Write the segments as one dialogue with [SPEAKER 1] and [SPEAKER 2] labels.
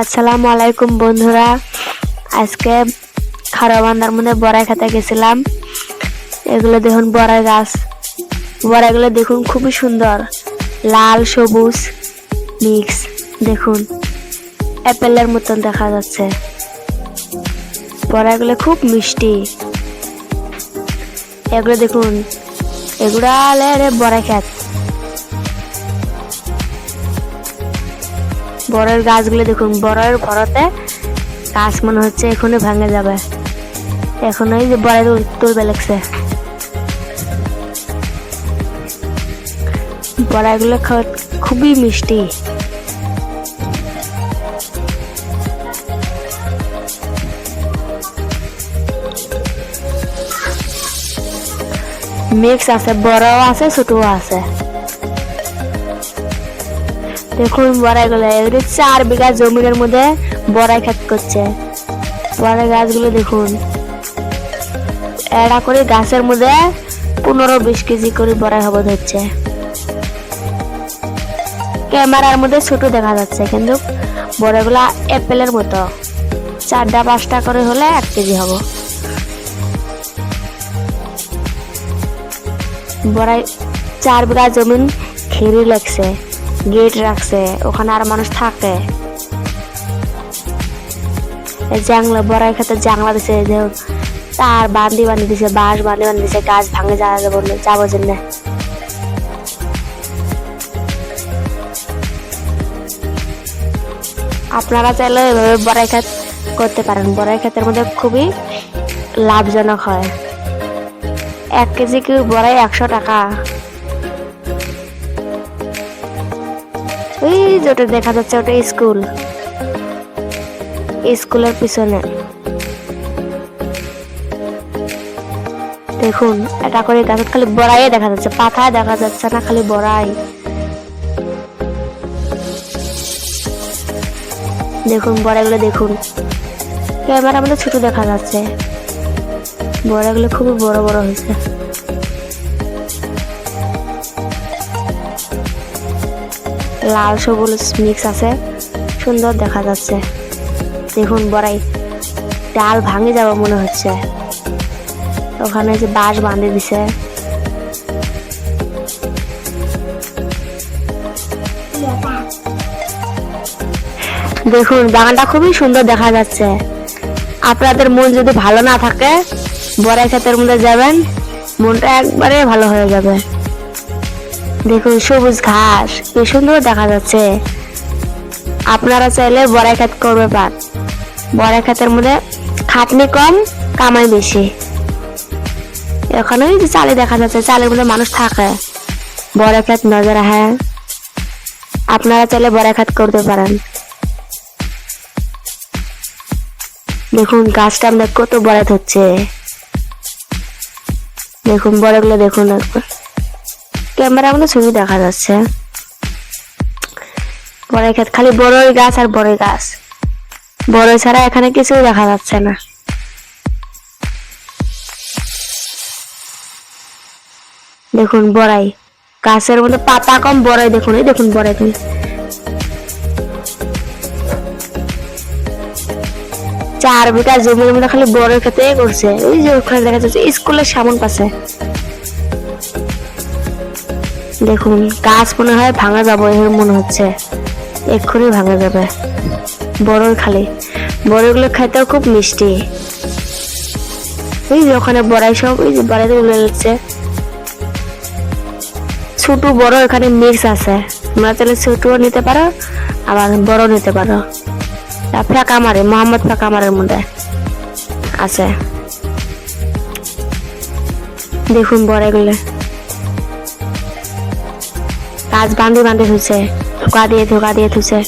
[SPEAKER 1] আসসালামু আলাইকুম বন্ধুরা। আজকে খারাবান্দার মধ্যে বড়াই খেতে গেছিলাম। এগুলো দেখুন বড়াই গাছ। বড়াইগুলো দেখুন খুবই সুন্দর। লাল, সবুজ মিক্স দেখুন অ্যাপেলের মতন দেখা যাচ্ছে। বড়াইগুলো খুব মিষ্টি। এগুলো দেখুন, এগুলো বড়াই খেত। বড়ের গাছগুলো দেখুন, বড়ের ভরতে গাছ মনে হচ্ছে এখনই ভাঙে যাবে। এখন ওই যে বড় তুলবে লাগছে। বড়াইগুলো খা- খুবই মিষ্টি। মিক্স আছে, বড়ও আছে, ছোটও আছে। দেখুন, বড়াইগুলো। এগুলি চার বিঘা জমিনের মধ্যে বড়াই ক্ষেত করছে। বড়াই গাছগুলো দেখুন। এরা করে গাছের মধ্যে পনেরো বিশ কেজি করে বড়াই হবে হচ্ছে। ক্যামেরার মধ্যে ছোট দেখা যাচ্ছে, কিন্তু বড়গুলা অ্যাপেলের মতো। চারটা, পাঁচটা করে হলে এক কেজি হবে। বড়াই, চার বিঘা জমিন ঘিরি লাগছে। গেট রাখছে, ওখানে আর মানুষ থাকে। জাংলা বড়াই খেতে জাংলা দিছে যে তার বান্ধি বান্ধি দিছে, বাঁশ বান্ধি বান্ধি দিছে, গাছ ভাঙে যাওয়া যাব যাব জন্য আপনারা চাইলে এভাবে বড়াই খাত করতে পারেন। বড়াই খাতের মধ্যে খুবই লাভজনক হয়। এক কেজি কি বড়াই একশো টাকা। ওই যে ওটা দেখা যাচ্ছে, ওটা স্কুল। স্কুলের পিছনে। দেখুন, এটা করে গাছ খালি বড়াই দেখা যাচ্ছে, পাতায় দেখা যাচ্ছে না, খালি বড়াই। দেখুন, বড়াইগুলো দেখুন। ক্যামেরা মধ্যে ছোট দেখা যাচ্ছে। বড়াইগুলো খুবই বড় বড় হয়েছে। লাল সবুজ মিক্স আছে। সুন্দর দেখা যাচ্ছে। দেখুন বড়াই। ডাল ভাঙে যাবে মনে হচ্ছে। ওখানে যে বাঁশ বাঁধে দিছে। দেখুন, বাগানটা খুবই সুন্দর দেখা যাচ্ছে। আপনাদের মন যদি ভালো না থাকে, বড়াই ক্ষেতের মধ্যে যাবেন, মনটা একবারে ভালো হয়ে যাবে। দেখুন, সবুজ ঘাস। কি সুন্দর দেখা যাচ্ছে। আপনারা চাইলে বড়াই ক্ষেত করবে পার বড়াই খাতের মধ্যে খাটনি কম, কামাই বেশি। এখানে ওই যে চালে দেখা যাচ্ছে, চালের মধ্যে মানুষ থাকে। বড় ক্ষেত নজর হ্যাঁ আপনারা চাইলে বড় ক্ষেত করতে পারেন। দেখুন, গাছটা আমরা কত বড় হচ্ছে দেখুন বড়গুলো দেখুন একবার। ক্যামেরা মধ্যে ছবি দেখা যাচ্ছে। বড় ক্ষেত, খালি বড়ই গাছ আর বড়ই গাছ। বড় ছাড়া এখানে কিছুই দেখা যাচ্ছে না। দেখুন বড়াই, গাছের মধ্যে পাতা কম, বড়াই দেখুন, এই দেখুন বড়াই তুমি চার বিঘা জমির মধ্যে খালি বড় খেতে করছে। ওই যে ওখানে দেখা যাচ্ছে, স্কুলের সামন পাশে। দেখুন, গাছ মনে হয় ভাঙা যাব এর মনে হচ্ছে। এক্ষুনি ভাঙা যাবে। বড়ই খালি। বড়গুলো খেতেও খুব মিষ্টি। ওই যে ওখানে বড়াই সব ওই যে বড়াইতে উলে যাচ্ছে ছোট বড় এখানে মিক্স আছে। তোমরা চাইলে ছোটও নিতে পারো, আবার বড় নিতে পারো। ফাঁকা মারে, মোহাম্মদ ফাঁকা মারের মধ্যে আছে। দেখুন বড় এগুলো গাছ বান্ধি বান্ধি থুছে ধোকা দিয়ে ধোকা দিয়ে থুছে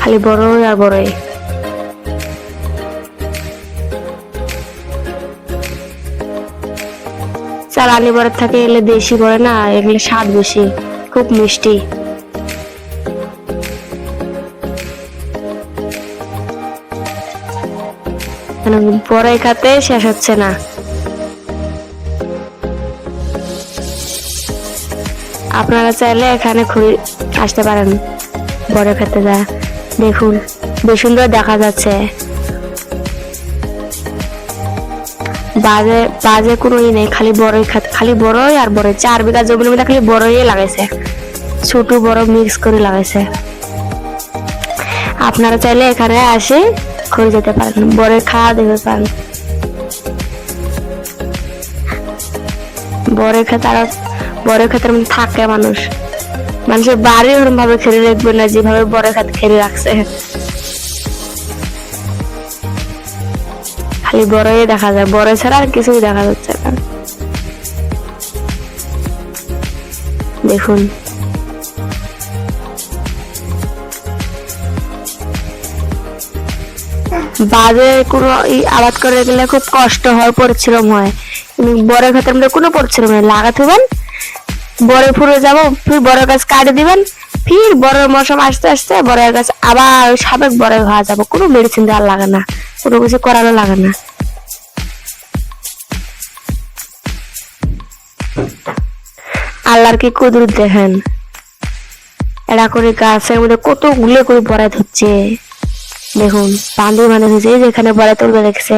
[SPEAKER 1] খালি বড়ই আর বড়ই। চালানি বড় থাকে এলে দেশি বড় না, এগুলো স্বাদ বেশি, খুব মিষ্টি। বড়াই খাতে শেষ হচ্ছে না। আপনারা চাইলে এখানে ঘুরে আসতে পারেন। বড় খেতে যা, দেখুন, বেশ সুন্দর দেখা যাচ্ছে। বাজে বাজে কোনো ই নেই, খালি বড়ই খাত খালি বড়ই আর বড়ই। চার বিঘা জমির মধ্যে খালি বড়ই লাগাইছে। ছোট, বড় মিক্স করে লাগাইছে। আপনারা চাইলে এখানে আসে ঘুরে যেতে পারেন, বড়ই খাওয়া দেখতে পারেন। বড় ক্ষেত আর বড় ক্ষেতের মধ্যে থাকে মানুষ। মানুষের বাড়ি ওরকম ভাবে খেলে রাখবে না, যেভাবে বড় ক্ষেত খেলে রাখছে। খালি বড়ই দেখা যায়, বড় ছাড়া আর কিছুই দেখা যাচ্ছে না। দেখুন। বাজে কোনো আবাদ করে গেলে খুব কষ্ট হয়, পরিশ্রম হয়। বড় ক্ষেতের মধ্যে কোনো পরিশ্রম নেই। লাগাতে হবেন বড় ফুলে যাব ফির বড় গাছ কাটে দিবেন। ফির বড় মৌসুম আসতে আসতে বড় গাছ আবার সাবেক বড় হওয়া যাবে। কোনো মেডিসিন দেওয়ার লাগে না, কোনো কিছু করানো লাগে না। আল্লাহর কি কুদরত দেখেন? এরা করে গাছের মধ্যে কত গুলে করে বড়াই হচ্ছে। দেখুন বান্ধব মানে হয়েছে যেখানে বড়াই তুলবে দেখছে।